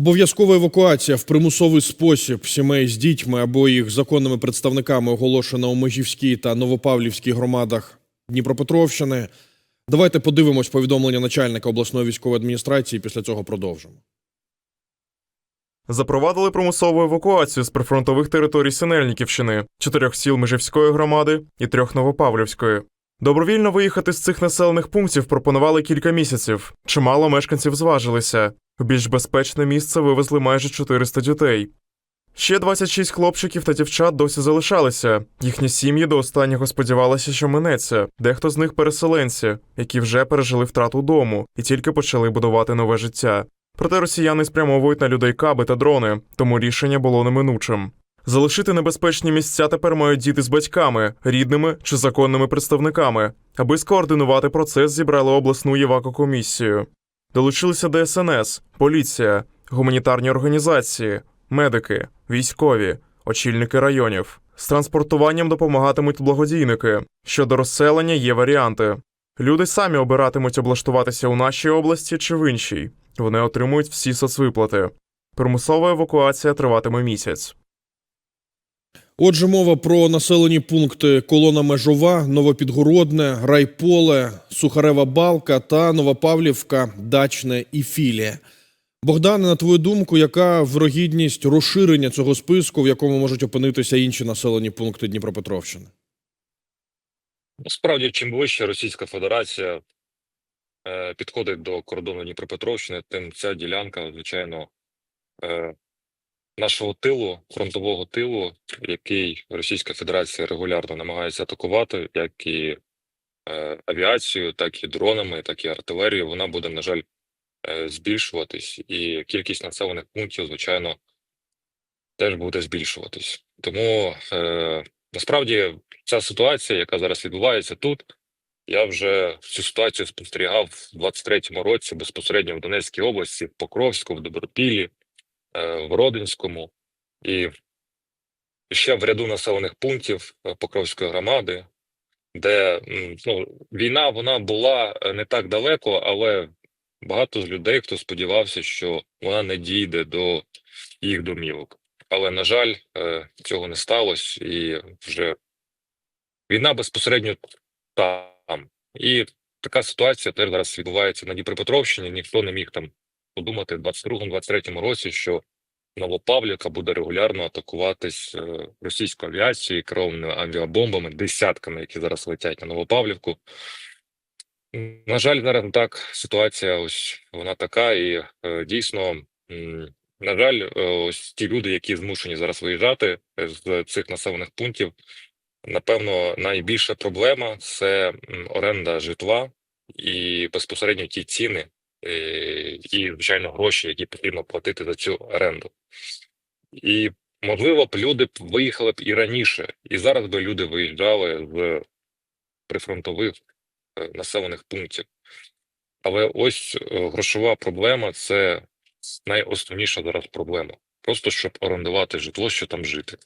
Обов'язкова евакуація в примусовий спосіб сімей з дітьми або їх законними представниками оголошена у Межівській та Новопавлівській громадах Дніпропетровщини. Давайте подивимось повідомлення начальника обласної військової адміністрації. Після цього продовжимо. Запровадили примусову евакуацію з прифронтових територій Синельниківщини, чотирьох сіл Межівської громади і трьох Новопавлівської. Добровільно виїхати з цих населених пунктів пропонували кілька місяців. Чимало мешканців зважилися. У більш безпечне місце вивезли майже 400 дітей. Ще 26 хлопчиків та дівчат досі залишалися. Їхні сім'ї до останнього сподівалися, що минеться. Дехто з них переселенці, які вже пережили втрату дому і тільки почали будувати нове життя. Проте росіяни спрямовують на людей каби та дрони, тому рішення було неминучим. Залишити небезпечні місця тепер мають діти з батьками, рідними чи законними представниками. Аби скоординувати процес, зібрали обласну євакокомісію. Долучилися ДСНС, поліція, гуманітарні організації, медики, військові, очільники районів. З транспортуванням допомагатимуть благодійники. Щодо розселення є варіанти. Люди самі обиратимуть облаштуватися у нашій області чи в іншій. Вони отримують всі соцвиплати. Примусова евакуація триватиме місяць. Отже, мова про населені пункти Колона Межова, Новопідгородне, Райполе, Сухарева Балка та Новопавлівка, Дачне і Філія. Богдане, на твою думку, яка вирогідність розширення цього списку, в якому можуть опинитися інші населені пункти Дніпропетровщини? Насправді, чим ближче Російська Федерація е, підходить до кордону Дніпропетровщини, тим ця ділянка, звичайно, е, нашого тилу, фронтового тилу, який Російська Федерація регулярно намагається атакувати, як і е, авіацією, так і дронами, так і артилерією, вона буде, на жаль, е, збільшуватись, і кількість населених пунктів, звичайно, теж буде збільшуватись. Тому е, насправді ця ситуація, яка зараз відбувається тут, я вже цю ситуацію спостерігав в 23-му році безпосередньо в Донецькій області, в Покровську, в Добропіллі, е, в Родинському і ще в ряду населених пунктів е, Покровської громади, де ну, війна вона була е, не так далеко, але багато з людей, хто сподівався, що вона не дійде до їх домівок. Але, на жаль, е, цього не сталося, і вже війна безпосередньо там. І така ситуація теж зараз відбувається на Дніпропетровщині. Ніхто не міг там подумати в 22-23 році, що Новопавлівка буде регулярно атакуватись е, російською авіацією, керованими авіабомбами, десятками, які зараз летять на Новопавлівку. На жаль, зараз так ситуація ось вона така, і е, дійсно, на жаль, е, ось ті люди, які змушені зараз виїжджати з цих населених пунктів, напевно, найбільша проблема це оренда житла і безпосередньо ті ціни, і, звичайно, гроші, які потрібно платити за цю оренду. І, можливо, б люди б виїхали б і раніше, і зараз би люди виїжджали з прифронтових е, населених пунктів. Але ось е, грошова проблема це найосновніша зараз проблема. Просто щоб орендувати житло, що там жити.